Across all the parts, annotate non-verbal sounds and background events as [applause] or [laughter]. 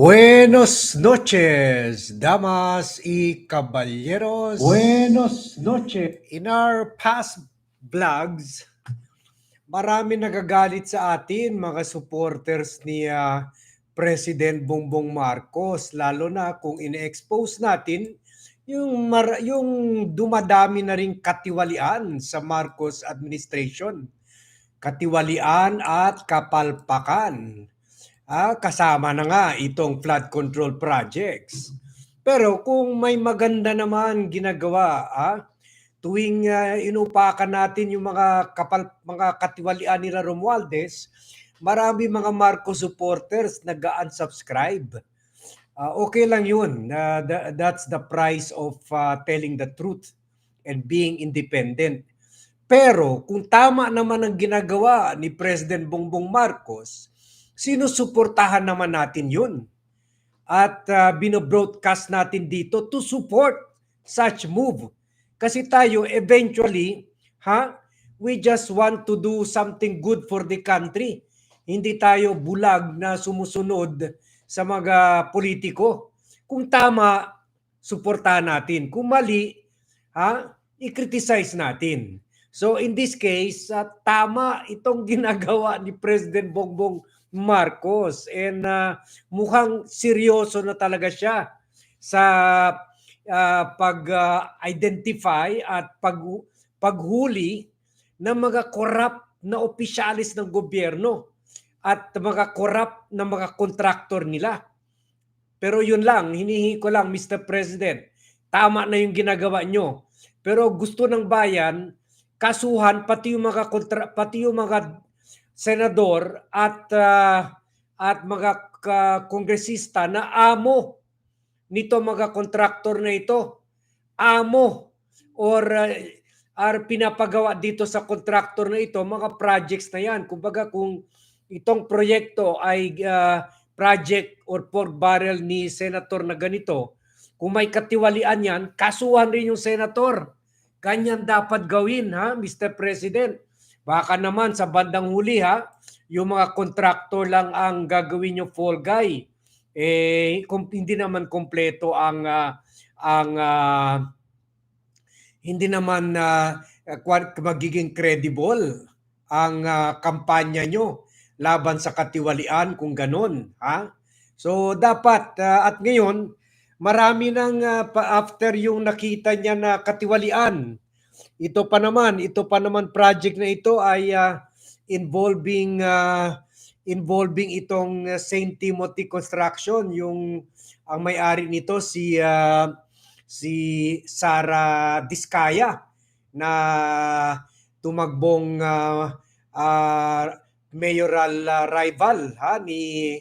Buenos noches, damas y caballeros. Buenos noches. In our past vlogs, marami nagagalit sa atin, mga supporters ni ah, President Bongbong Marcos, lalo na kung ine-expose natin yung, mar- yung dumadami na ring katiwalian sa Marcos administration. Katiwalian at kapalpakan. Ah, kasama na nga itong flood control projects. Pero kung may maganda naman ginagawa, ah, tuwing ah, inupakan natin yung mga kapal mga katiwalian nila Romualdez, marami mga Marcos supporters nag-unsubscribe. Ah, okay lang yun. Ah, tha- that's the price of ah, telling the truth and being independent. Pero kung tama naman ang ginagawa ni President Bongbong Marcos, sinusuportahan naman natin yun. At uh, binobroadcast natin dito to support such move. Kasi tayo eventually, ha, we just want to do something good for the country. Hindi tayo bulag na sumusunod sa mga politiko. Kung tama, suportahan natin. Kung mali, ha, i-criticize natin. So in this case, uh, tama itong [laughs] ginagawa ni President Bongbong Marcos and uh, mukhang seryoso na talaga siya sa uh, pag-identify at pag paghuli ng mga corrupt na opisyalis ng gobyerno at mga corrupt na mga kontraktor nila. Pero yun lang, hinihingi ko lang Mr. President, tama na yung ginagawa nyo. Pero gusto ng bayan, kasuhan pati yung mga kontra, pati yung mga senador at ah, at mga kongresista na amo nito mga kontraktor na ito. Amo or ah, are pinapagawa dito sa kontraktor na ito mga projects na yan. Kumbaga kung itong proyekto ay ah, project or pork barrel ni senator na ganito, kung may katiwalian yan, kasuhan rin yung senator. Ganyan dapat gawin ha, Mr. President. Baka naman sa bandang huli ha, yung mga kontraktor lang ang gagawin yung fall guy. Eh kung hindi naman kompleto ang ah, ang ah, hindi naman kwa- magiging credible ang ah, kampanya nyo laban sa katiwalian kung ganun, ha? So dapat ah, at ngayon marami nang pa- after yung nakita niya na katiwalian. Ito pa naman, ito pa naman project na ito ay ah, involving ah, involving itong ah, St. Timothy Construction, yung ang may-ari nito si ah, si Sara Diskaya na tumagbong ah, ah, mayoral ah, rival ha ni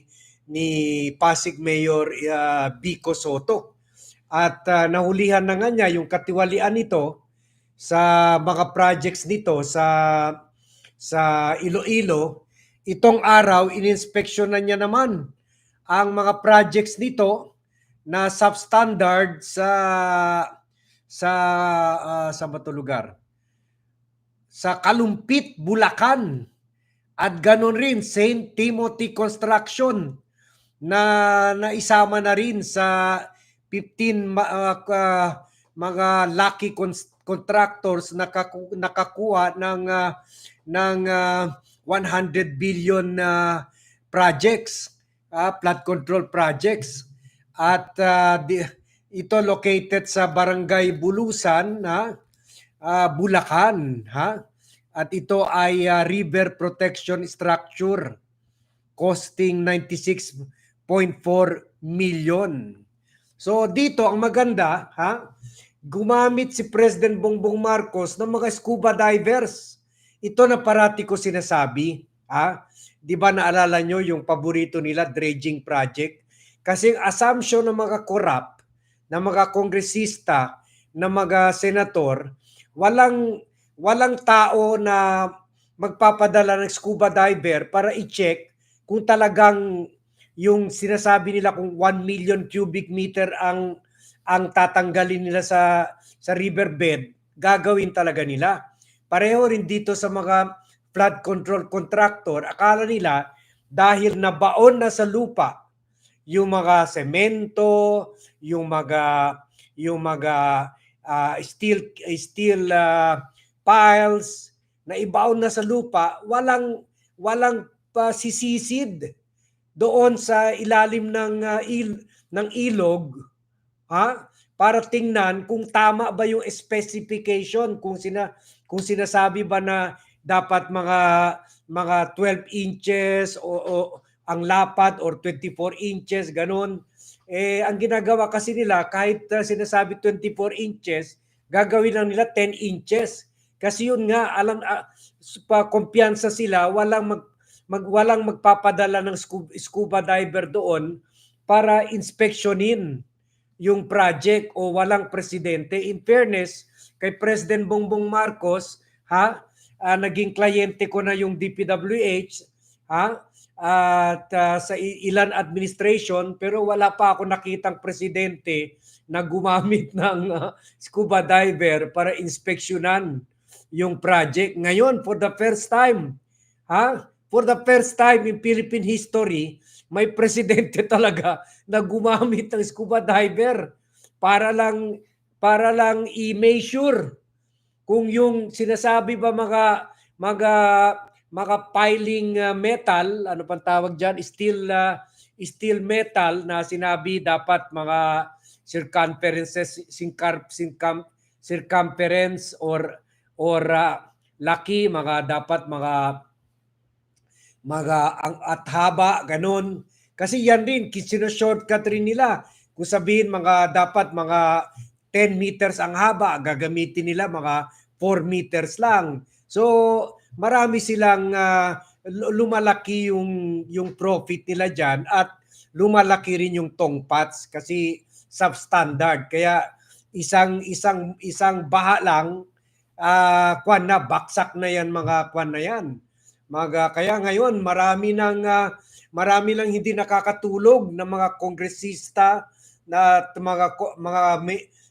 ni Pasig Mayor ah, Vico Soto. At ah, nahulihan na nga niya yung katiwalian nito sa mga projects nito sa sa Iloilo. Itong araw ininspeksyon na niya naman ang mga projects nito na substandard sa sa ah, sa bato lugar sa Kalumpit, Bulacan. At ganon rin St. Timothy Construction na naisama na rin sa 15 ma- ah, ka- mga lucky cons- contractors na kaku- nakakuha ng ah, ng ah, 100 billion na projects, ah, flood control projects. At ah, di- ito located sa Barangay Bulusan na ah, Bulacan, ha? At ito ay ah, river protection structure costing 96.4 million. So dito ang maganda, ha? Gumamit si President Bongbong Marcos ng mga scuba divers. Ito na parati ko sinasabi, ha? 'Di ba naalala nyo yung paborito nila dredging project? Kasi ang assumption ng mga corrupt, ng mga kongresista, ng mga senator, walang walang tao na magpapadala ng scuba diver para i-check kung talagang yung sinasabi nila kung 1 million cubic meter ang ang tatanggalin nila sa sa riverbed, gagawin talaga nila. Pareho rin dito sa mga flood control contractor, akala nila dahil nabaon na sa lupa yung mga semento, yung mga yung mga ah, steel steel ah, piles na ibaon na sa lupa, walang walang pasisisid doon sa ilalim ng ah, il, ng ilog ha? Para tingnan kung tama ba yung specification kung sina kung sinasabi ba na dapat mga mga 12 inches o, o ang lapad or 24 inches ganun. Eh ang ginagawa kasi nila kahit uh, sinasabi 24 inches gagawin lang nila 10 inches. Kasi yun nga alam uh, pa kumpiyansa sila walang mag, mag walang magpapadala ng scuba, scuba diver doon para inspeksyonin yung project o walang presidente. In fairness, kay President Bongbong Marcos, ha, ah, naging kliyente ko na yung DPWH, ha, at ah, sa ilan administration, pero wala pa ako nakitang presidente na gumamit [laughs] ng ah, scuba diver para inspeksyonan yung project. Ngayon, for the first time, ha, for the first time in Philippine history, may presidente [laughs] talaga na gumamit ng scuba diver para lang para lang i-measure kung yung sinasabi ba mga mga mga piling uh, metal, ano pang tawag diyan, steel uh, steel metal na sinabi dapat mga circumferences circum, circum, circumference or or uh, laki mga dapat mga mga ang at haba ganun. Kasi yan din shortcut rin nila. Kung sabihin mga dapat mga 10 meters ang haba gagamitin nila mga 4 meters lang. So marami silang lu- lumalaki yung yung profit nila diyan at lumalaki rin yung tongpats kasi substandard. Kaya isang isang isang baha lang ah kwan na baksak na yan mga kwan na yan mga kaya ngayon marami nang ah, marami lang hindi nakakatulog na mga kongresista na mga mga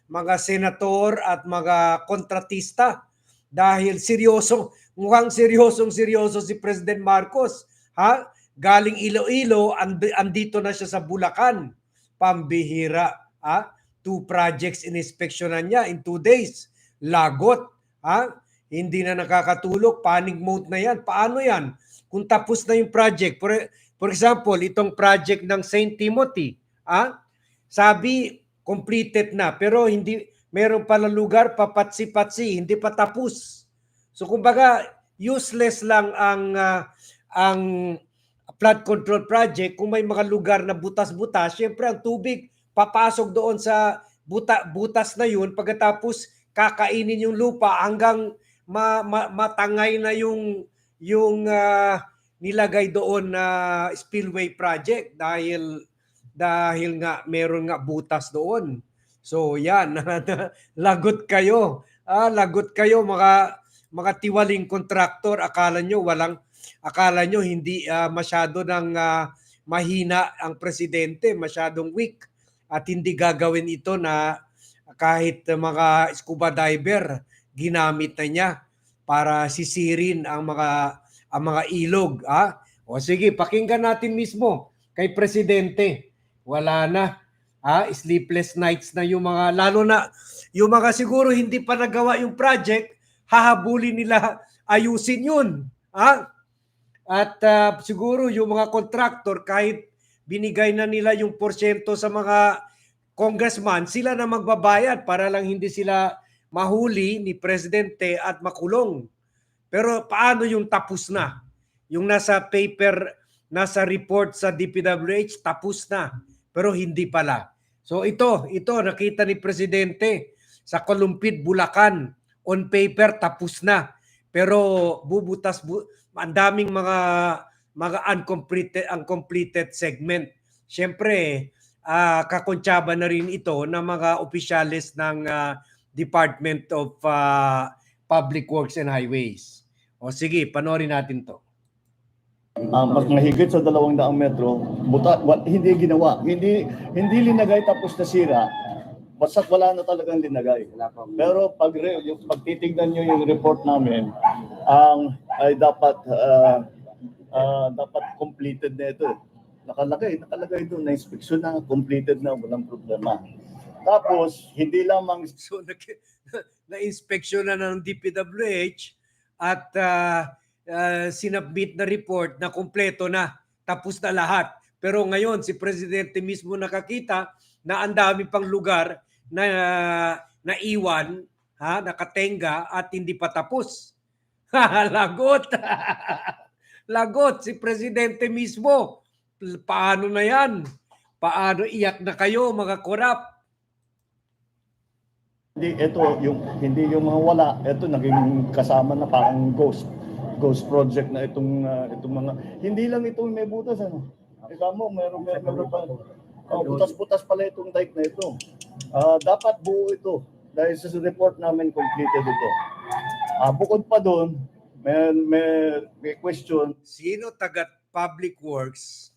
mga senator at mga kontratista. Dahil seryoso mukhang seryosong seryoso si President Marcos ha? Galing Iloilo and, andito na siya sa Bulacan. Pambihira ha? Two projects in-inspectionan niya in two days. Lagot ha hindi na nakakatulog, panic mode na yan. Paano yan? Kung tapos na yung project, for, for example, itong project ng St. Timothy, ah, sabi, completed na, pero hindi, meron pala lugar, papatsi-patsi, hindi pa tapos. So kumbaga, useless lang ang, ah, ang flood control project kung may mga lugar na butas-butas, syempre ang tubig papasok doon sa buta, butas na yun pagkatapos kakainin yung lupa hanggang ma, ma, matangay na yung yung ah, nilagay doon na spillway project dahil dahil nga meron nga butas doon. So yan, [laughs] lagot kayo. Ah, lagot kayo mga mga tiwaling kontraktor. Akala nyo walang akala nyo hindi ah, masyado ng ah, mahina ang presidente, masyadong weak at hindi gagawin ito na kahit mga scuba diver ginamit na niya para sisirin ang mga ang mga ilog, ah. O sige, pakinggan natin mismo kay presidente. Wala na. Ah, sleepless nights na yung mga lalo na yung mga siguro hindi pa nagawa yung project, hahabulin nila ayusin yun. Ah? At ah, siguro yung mga contractor kahit binigay na nila yung porsyento sa mga congressman, sila na magbabayad para lang hindi sila mahuli ni presidente at makulong. Pero paano yung tapos na? Yung nasa paper, nasa report sa DPWH, tapos na. Pero hindi pala. So ito, ito nakita ni presidente sa Kolumpit, Bulacan. On paper, tapos na. Pero bubutas, bu- ang daming mga mga uncompleted, uncompleted segment. Siyempre, ah kakontsaba na rin ito ng mga opisyalis ng ah, Department of ah, Public Works and Highways. O sige, panoorin natin to. Ah, mas mahigit sa dalawang daang metro, buta, wa, hindi ginawa. Hindi hindi linagay tapos nasira. Basta't wala na talagang linagay. Pero pag, re- yung, pag titignan nyo yung report namin, ang ay dapat ah, ah, dapat completed na ito. Nakalagay, nakalagay doon na inspection na, completed na, walang problema. Tapos, hindi lamang [laughs] So nag [laughs] na-inspeksyon na ng DPWH at uh, uh, sinubmit na report na kumpleto na, tapos na lahat. Pero ngayon si presidente mismo nakakita na ang dami pang lugar na naiwan, ha, nakatenga at hindi pa tapos. [laughs] Lagot. Lagot si presidente mismo. Paano na 'yan? Paano iyak na kayo mga korap? Hindi, ito, yung, hindi yung mga wala, ito naging kasama na parang ghost. Ghost project na itong, ah, itong mga, hindi lang itong may butas, ano. Ikaw mo, meron, meron, pa. Oh, butas-butas pala itong type na ito. Ah, dapat buo ito. Dahil sa report namin completed ito. Ah, bukod pa doon, may, may, may question. Sino taga Public Works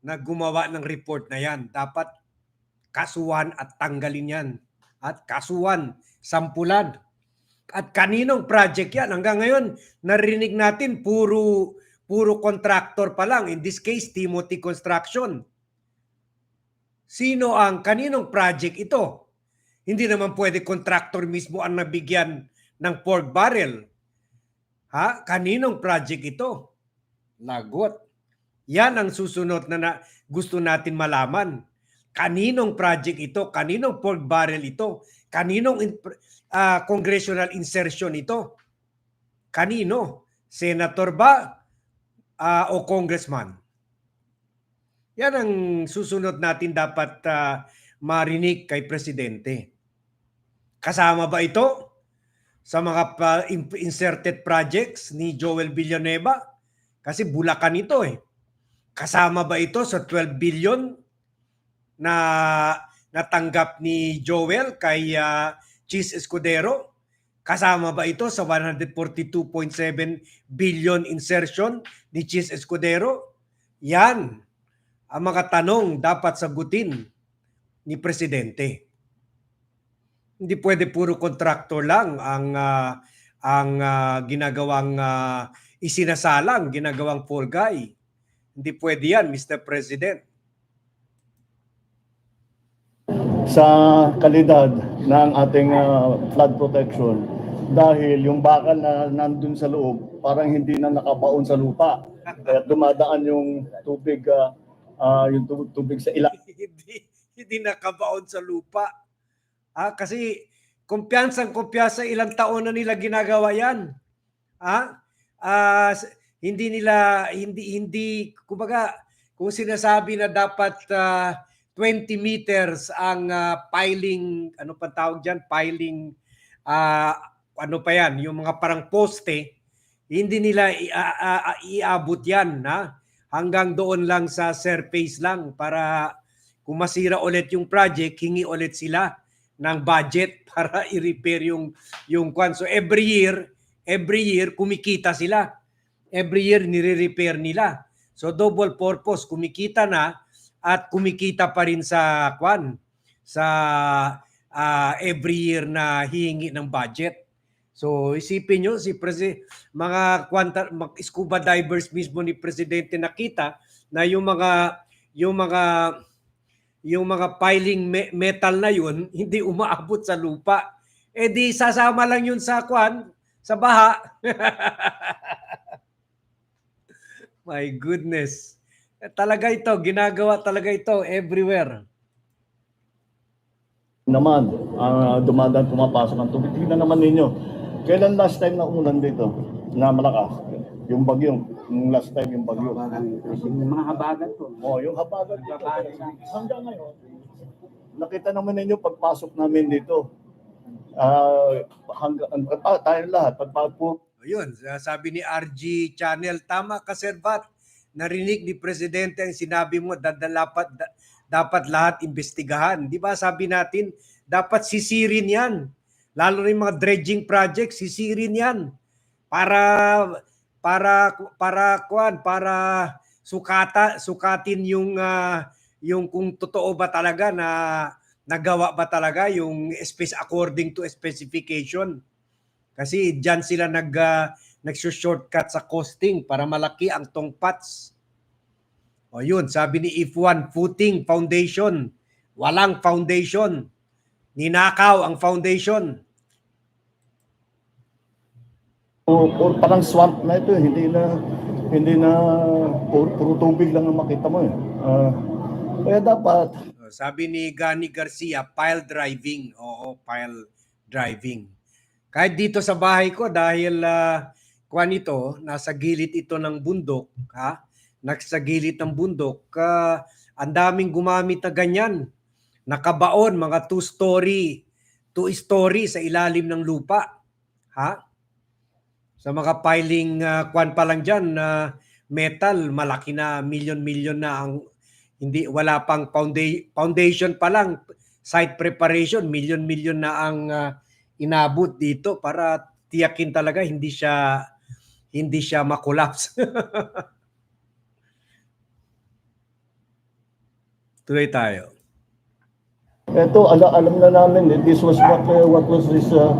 na gumawa ng report na yan? Dapat kasuhan at tanggalin yan. At kasuhan, sampulan. At kaninong project yan? Hanggang ngayon, narinig natin puro puro contractor pa lang. In this case, Timothy Construction. Sino ang kaninong project ito? Hindi naman pwede contractor mismo ang nabigyan ng pork barrel. Ha? Kaninong project ito? Lagot. Yan ang susunod na, na gusto natin malaman. Kaninong project ito? Kaninong pork barrel ito? Kaninong in, ah, congressional insertion ito? Kanino? Senator ba ah, o congressman? Yan ang susunod natin dapat ah, marinig kay presidente. Kasama ba ito sa mga inserted projects ni Joel Villanueva? Kasi Bulacan ito eh. Kasama ba ito sa 12 billion na natanggap ni Joel kay ah, Cheese Escudero? Kasama ba ito sa 142.7 billion insertion ni Cheese Escudero? Yan ang mga tanong dapat sagutin ni Presidente. Hindi pwede puro contractor lang ang ah, ang ah, ginagawang ah, isinasalang, ginagawang poor guy. Hindi pwede yan, Mr. President. Sa kalidad ng ating ah, flood protection dahil yung bakal na nandun sa loob parang hindi na nakabaon sa lupa kaya dumadaan yung tubig ah, ah, yung tu- tubig sa ilalim [laughs] hindi hindi nakabaon sa lupa. Ah, kasi kumpiyansang kumpiyansa ilang taon na nila ginagawa 'yan. Ah, s- hindi nila hindi hindi kumbaga kung sinasabi na dapat ah, 20 meters ang ah, piling ano pa tawag diyan piling ah, ano pa yan yung mga parang poste hindi nila iabot yan na hanggang doon lang sa surface lang para kung masira ulit yung project, hingi ulit sila ng budget [laughs] para i-repair yung yung kwan. So every year, every year kumikita sila. Every year nire-repair nila. So double purpose, kumikita na at kumikita pa rin sa kwan sa ah, every year na hihingi ng budget. So isipin nyo si presi mga kwanta mag scuba divers mismo ni presidente nakita na yung mga yung mga yung mga piling me- metal na yun [laughs] hindi umaabot sa lupa. Eh di sasama lang yun sa kwan sa baha. [laughs] My goodness. Talaga ito, ginagawa talaga ito everywhere. naman ah, dumadaan pumapasok ang tubig tingnan naman ninyo kailan last time na umulan dito na malakas yung bagyo yung last time yung bagyo Yung mga habagat po. Oh, yung habagat dito. Hanggang ngayon, nakita naman ninyo pagpasok namin dito. Ah, hanggang ah, tayo lahat pagpagpo Ayun, sabi ni RG Channel, tama ka Servat. Narinig ni Presidente ang sinabi mo, dapat, dapat lahat imbestigahan. Di ba sabi natin, dapat sisirin yan. Lalo na yung mga dredging project, sisirin yan. Para, para, para, kuan, para sukata, sukatin yung, ah, yung kung totoo ba talaga na nagawa ba talaga yung space according to specification. Kasi diyan sila nag uh, nagso-shortcut sa costing para malaki ang tongpats. O yun, sabi ni If1 Footing Foundation, walang foundation. Ninakaw ang foundation. O, or parang swamp na ito, eh. hindi na hindi na puro, puro tubig lang ang makita mo eh. Ah, kaya dapat O, Sabi ni Gani Garcia, pile driving. Oo, pile driving. Kahit dito sa bahay ko dahil uh, kwan ito, nasa gilid ito ng bundok, ha? Nasa gilid ng bundok, ah, ang daming gumamit na ganyan. Nakabaon, mga two-story, two-story sa ilalim ng lupa. Ha? Sa mga piling ah, kwan pa lang dyan, na metal, malaki na, milyon-milyon na ang hindi wala pang founda- foundation pa lang site preparation milyon-milyon na ang ah, inabot dito para tiyakin talaga hindi siya hindi siya makolaps. [laughs] Tuloy tayo. Ito, ala, alam na namin, this was what, uh, what was this, uh,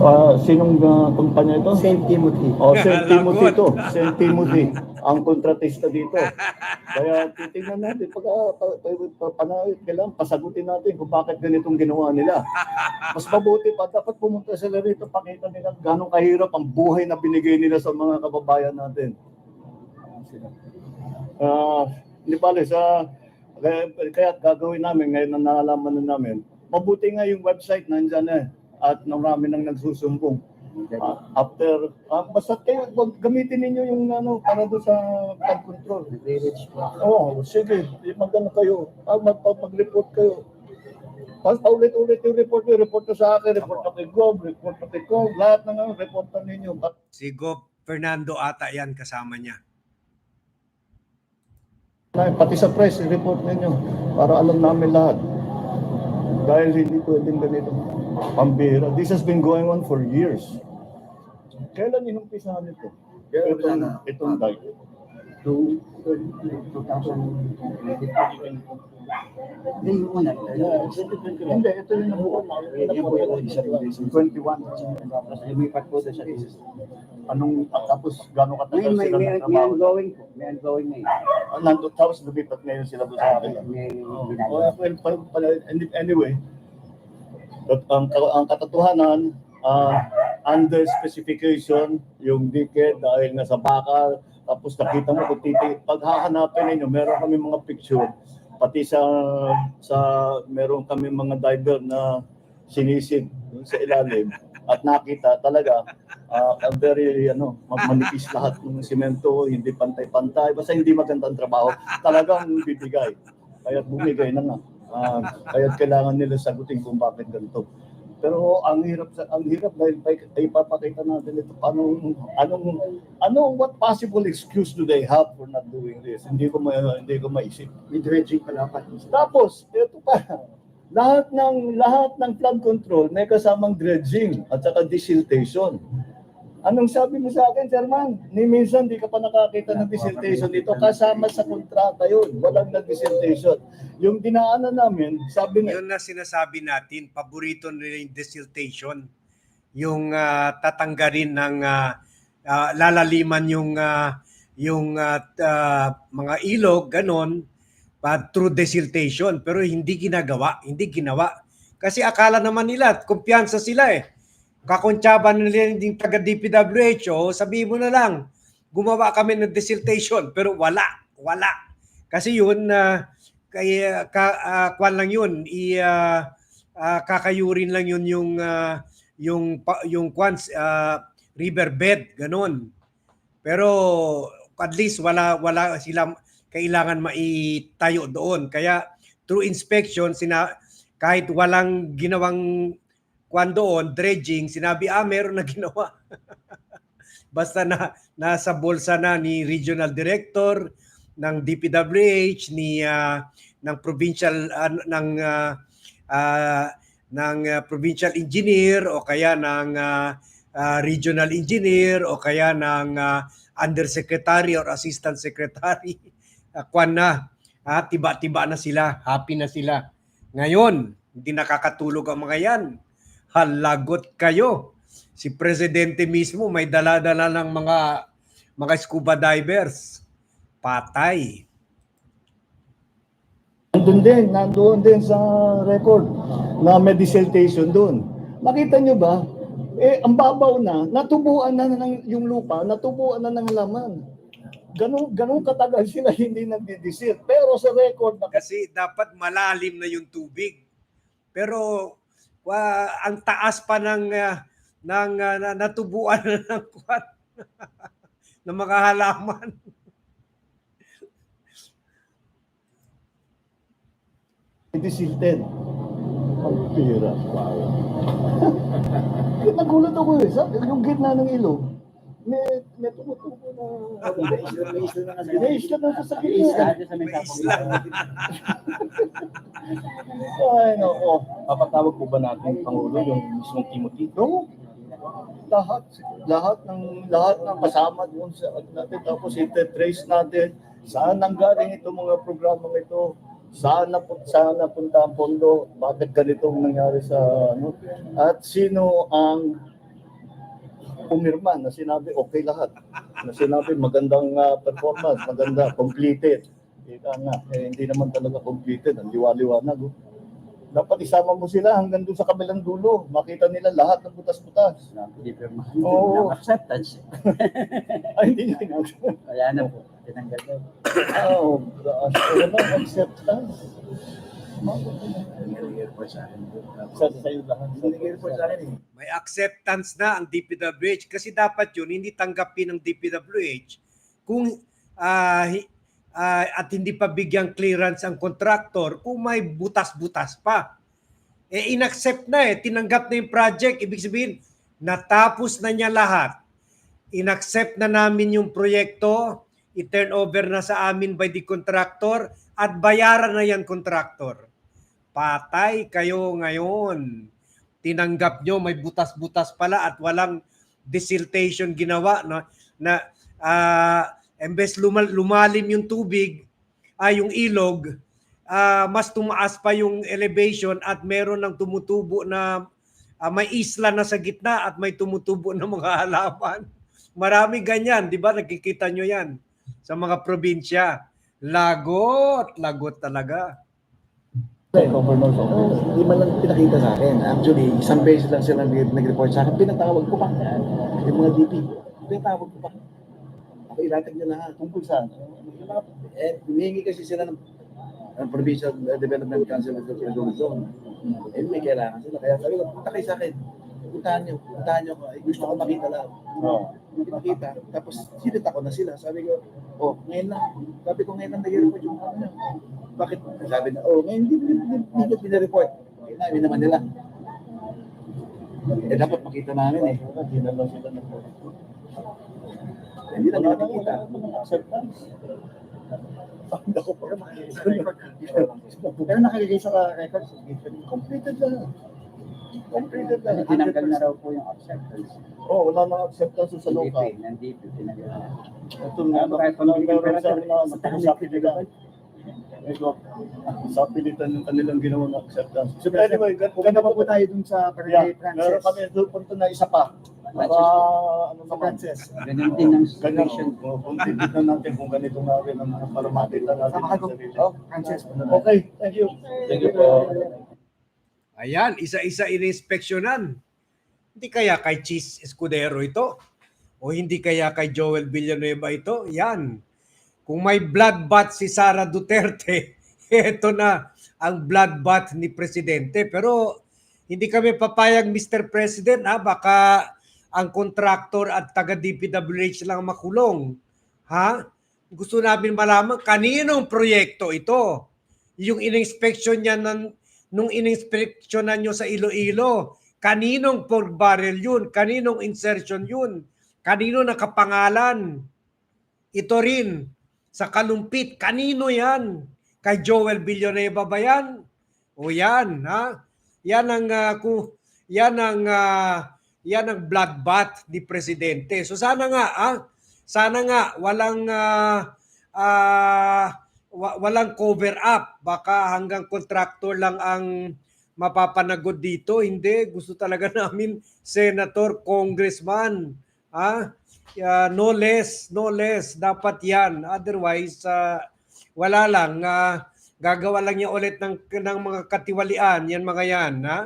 uh, sinong uh, kumpanya ito? St. Timothy. Oh, St. Timothy Lagot. to. St. Timothy, ang kontratista dito. Kaya titingnan natin, pag uh, pa, pa, pa, panahit, kailangan pasagutin natin kung bakit ganitong ginawa nila. Mas mabuti pa, dapat pumunta sila rito, pakita nila gano'ng kahirap ang buhay na binigay nila sa mga kababayan natin. Ah, hindi pala sa kaya, kaya gagawin namin ngayon na nalaman na namin. Mabuti nga yung website nandiyan eh at marami nang nagsusumbong. Ah, after ah, basta kayo wag gamitin ninyo yung ano para doon sa flood control. Oo, sige, magano kayo. Ah, magpapag-report kayo. Pas paulit-ulit yung report nyo, report nyo sa akin, report nyo kay Gob, report nyo kay Gob, lahat ng ano, report na ninyo. Si Gov Fernando ata yan kasama niya. Pati sa press, report ninyo para alam namin lahat. Dahil hindi pwedeng ganito. Pambira. This has been going on for years. Kailan inumpisahan ito? Itong, itong dike. Two- 2020. Hindi, yung una. 2021. Hindi, ito yung nabuo. 21. Lumipat po doon sa thesis. Anong, tapos gano'ng katagal may, sila may, may ongoing po. May ongoing ngayon. Ah, Nandun, tapos lumipat ngayon sila doon sa akin. May Oh, anyway, but ang, ang katotohanan, ah, under specification, yung diket dahil nasa bakal, tapos nakita mo kung titi, pag hahanapin ninyo, meron kami mga picture, pati sa, sa meron kami mga diver na sinisid sa ilalim, at nakita talaga, ang very, ano, manipis lahat ng simento, hindi pantay-pantay, basta hindi magandang trabaho, talagang bibigay. Kaya bumigay na nga. Ah, kaya kailangan nila sagutin kung bakit ganito. Pero ang hirap ang hirap dahil pa, ipapakita natin ito anong anong anong what possible excuse do they have for not doing this? Hindi ko ma, hindi ko maisip. May dredging pala pa. Tapos ito pa lahat ng lahat ng flood control may kasamang dredging at saka desiltation. Anong sabi mo sa akin, Chairman? Ni minsan di ka pa nakakita ng desiltation dito. Kasama sa kontrata yun. Walang nag-desiltation. Yung dinaanan namin, sabi na, Yun na sinasabi natin, paborito nila yung desiltation. Yung ah, tatanggalin ng ah, ah, lalaliman yung ah, yung ah, mga ilog ganon pa through desiltation pero hindi ginagawa, hindi ginawa. Kasi akala naman nila kumpiyansa sila eh. Kakuntsaban nila yung taga DPWH, sabihin mo na lang, gumawa kami ng desiltation pero wala, wala. Kasi yun na kaya ka, ah, kwan lang yun, i ah, ah, kakayurin lang yun yung ah, yung yung kwan ah, riverbed ganon. Pero at least wala wala sila kailangan maitayo doon. Kaya through inspection sina kahit walang ginawang kwan doon, dredging, sinabi ah meron na ginawa. [laughs] Basta na nasa bulsa na ni regional director ng DPWH ni ah, ng provincial ah, ng ah, ah, ng ah, provincial engineer o kaya ng ah, ah, regional engineer o kaya ng ah, undersecretary or assistant secretary. Uh, kwan na. Ah, tiba-tiba na sila. Happy na sila. Ngayon hindi nakakatulog ang mga yan halagot kayo si presidente mismo may dala-dala ng mga mga scuba divers patay Nandun din, nandoon din sa record na may dissertation doon. Makita nyo ba? Eh, ang babaw na, natubuan na ng yung lupa, natubuan na ng laman. Ganun, ganun katagal [laughs] sila hindi nagdidisir. Pero sa record, na Kasi dapat malalim na yung tubig. Pero wa, ang taas pa ng ah, ng na, natubuan na ng kwan [laughs] ng mga halaman. disilted. Ang pira. Wow. [laughs] Nagulat ako eh. Sabi, yung gitna ng ilog, may, may tumutubo na... Na sa May isla gitna. dyan sa may May tapong. isla. Ay, nako. Papatawag po ba natin, Pangulo, yung mismong Timothy? No. Lahat, lahat ng lahat ng kasama doon sa natin tapos i-trace natin saan nanggaling itong mga programang ito saan na saan napunta ang pondo bakit ganitong nangyari sa ano at sino ang pumirma na sinabi okay lahat na sinabi magandang ah, performance maganda completed Ika nga, eh, hindi naman talaga completed. Ang liwa-liwanag. oh. Dapat isama mo sila hanggang doon sa kabilang dulo. Makita nila lahat ng butas-butas. Hindi pirma. Oo. Acceptance. [laughs] Ay, hindi ginagawa. Kaya na po. Tinanggal na. Oh. Ano ba? Acceptance. Sa. May acceptance na ang DPWH kasi dapat yun hindi tanggapin ng DPWH kung hi- ah, at hindi pa bigyang clearance ang kontraktor kung may butas-butas pa. Eh inaccept na eh, tinanggap na yung project, ibig sabihin natapos na niya lahat. Inaccept na namin yung proyekto, i-turn over na sa amin by the contractor at bayaran na yan contractor. Patay kayo ngayon. Tinanggap nyo may butas-butas pala at walang desiltation ginawa no na ah embes lumal, lumalim yung tubig ay yung ilog ah, mas tumaas pa yung elevation at meron ng tumutubo na ah, may isla na sa gitna at may tumutubo na mga halaman. Marami ganyan di ba? Nakikita nyo yan sa mga probinsya lagot lagot talaga Oo, hindi man lang pinakita sa akin. Actually, isang beses lang sila nag- nag-report sa akin. Pinatawag ko pa. Yung mga DP. Pinatawag ko pa. Ako ilatag niya lahat. Tungkol saan? Eh, humingi kasi sila ng ng Provincial Development Council of the Philippine Zone. Eh, may kailangan sila. Kaya sabi ko, punta kayo sa akin. Puntahan niyo. Puntahan niyo ako. Eh, gusto ko makita lang. Oo. Hindi makita. Tapos, sinita ko na sila. Sabi ko, oh, ngayon lang. Sabi ko, ngayon lang nag-report yung ano niyo. Bakit? Sabi na, oh, ngayon hindi, hindi, hindi, hindi ko pinareport. Okay na, yun naman nila. Eh, dapat makita namin eh. Hindi na lang sila nag Hindi na nila nakikita. Acceptance. Ang dako pa. Pero nakalagay sa records. Completed lang. Completed lang. Tinanggal na raw po yung acceptance. Oo, wala nang acceptance sa local. NDP, nandito, tinanggal na. Ito nga, Kahit parang pag- meron sa na sa nila. Ito, sa pilitan yung kanilang ginawang acceptance. So anyway, gan- pa po tayo dun sa Yeah, Parade meron kami doon punto na isa pa. Para ano Sa naman. Frances. Ganun din ang Ganyan, situation. kung kung titignan natin kung ganito nga rin ang mga para makita natin ang sarili. Oh, Frances. Okay, thank you. Thank you po. Ayan, isa-isa ininspeksyonan. Hindi kaya kay Cheese Escudero ito? O hindi kaya kay Joel Villanueva ito? Yan. Kung may bloodbath si Sara Duterte, [laughs] ito na ang bloodbath ni Presidente. Pero hindi kami papayag, Mr. President, ha? Baka ang kontraktor at taga-DPWH lang makulong. Ha? Gusto namin malaman kaninong proyekto ito. Yung in-inspection niya ng, nung in-inspectionan nyo sa Iloilo, kaninong pork barrel yun? Kaninong insertion yun? Kanino nakapangalan? Ito rin, sa kalumpit, kanino yan? Kay Joel Villanueva ba yan? O yan, ha? Yan ang, ah, ku, yan ang, ah, yan ang bloodbath ni Presidente. So sana nga, ah, sana nga walang ah, ah, wa- walang cover up. Baka hanggang contractor lang ang mapapanagod dito. Hindi, gusto talaga [laughs] namin senator, congressman. Ah, yeah, no less, no less. Dapat yan. Otherwise, ah, wala lang. ah, gagawa lang niya ulit ng, ng mga katiwalian, yan mga yan, ha?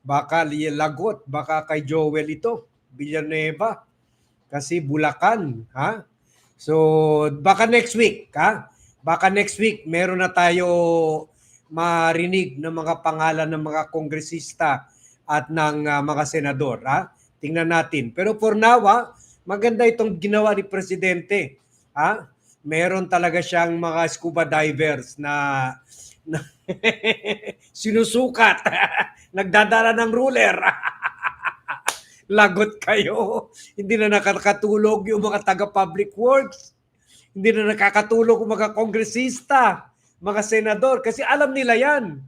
Baka lagot, baka kay Joel ito, Villanueva, kasi Bulacan, ha? So, baka next week, ha? Baka next week, meron na tayo marinig ng mga pangalan ng mga kongresista at ng ah, mga senador, ha? Tingnan natin. Pero for now, ha, maganda itong ginawa ni Presidente, ha? Meron talaga siyang mga scuba divers na, na [laughs] sinusukat, [laughs] nagdadala ng ruler. [laughs] Lagot kayo. Hindi na nakakatulog yung mga taga public works. Hindi na nakakatulog yung mga kongresista, mga senador kasi alam nila 'yan.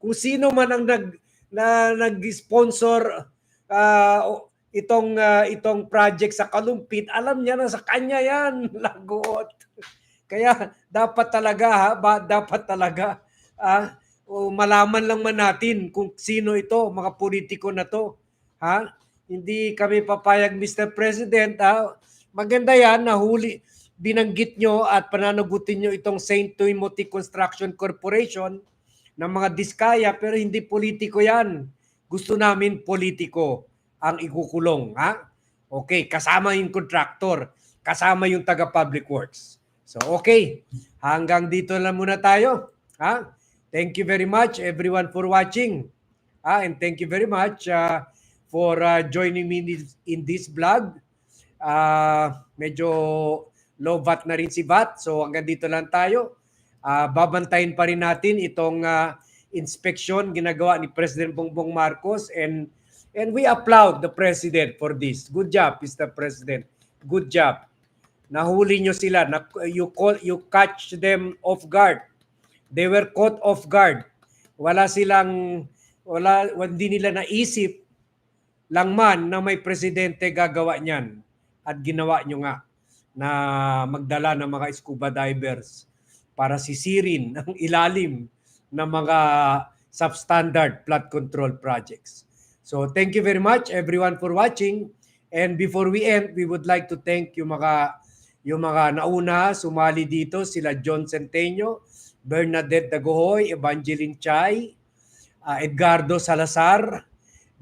Kung sino man ang nag na nag-sponsor o- itong ah, itong project sa Kalumpit, alam niya na sa kanya 'yan, [laughs] lagot. Kaya dapat talaga ha, ba, dapat talaga ah, o malaman lang man natin kung sino ito, mga politiko na to. Ha? Hindi kami papayag Mr. President, ha? Maganda 'yan nahuli binanggit nyo at pananagutin nyo itong St. Timothy Construction Corporation ng mga diskaya pero hindi politiko yan. Gusto namin politiko ang ikukulong. Ha? Okay, kasama yung contractor, kasama yung taga public works. So okay, hanggang dito lang muna tayo. Ha? Thank you very much everyone for watching. Ah, and thank you very much uh, for uh, joining me in this, vlog. Ah, medyo low VAT na rin si VAT. So hanggang dito lang tayo. Ah, babantayin pa rin natin itong ah, inspection ginagawa ni President Bongbong Marcos and and we applaud the president for this. Good job, Mr. President. Good job. Nahuli nyo sila. Na, you call you catch them off guard. They were caught off guard. Wala silang wala hindi nila naisip lang man na may presidente gagawa niyan at ginawa nyo nga na magdala ng mga scuba divers para sisirin [laughs] ang ilalim ng mga substandard flood control projects. So thank you very much everyone for watching and before we end we would like to thank yung mga yung mga nauna sumali dito sila John Centeño, Bernadette Dagohoy, Evangeline Chay, uh, Edgardo Salazar,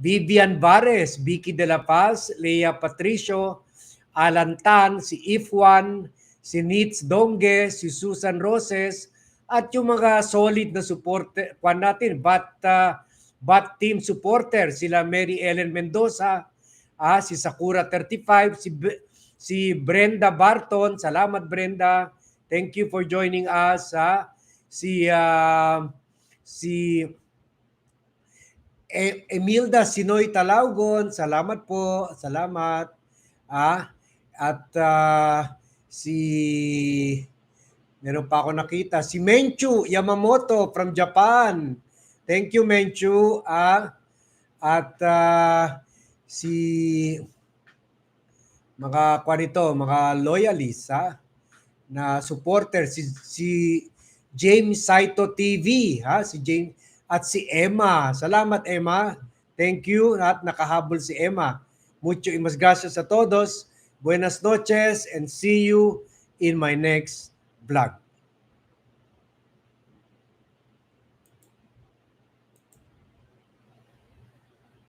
Vivian Vares, Vicky De La Paz, Lea Patricio, Alan Tan, si Ifwan, si Nitz Dongge, si Susan Roses, at yung mga solid na supporter, kwan natin, bat, uh, bat team supporter, sila Mary Ellen Mendoza, ah, si Sakura 35, si, si Brenda Barton, salamat Brenda, thank you for joining us, ah. si, ah, si E- Emilda Sinoy Talaugon, salamat po, salamat. Ah, at ah, si meron pa ako nakita si Menchu Yamamoto from Japan. Thank you Menchu. Ah, at ah, si mga kwan ito, mga loyalists ha, na supporter si si James Saito TV ha, si James at si Emma. Salamat Emma. Thank you at nakahabol si Emma. Mucho y mas gracias a todos. Buenas noches and see you in my next vlog.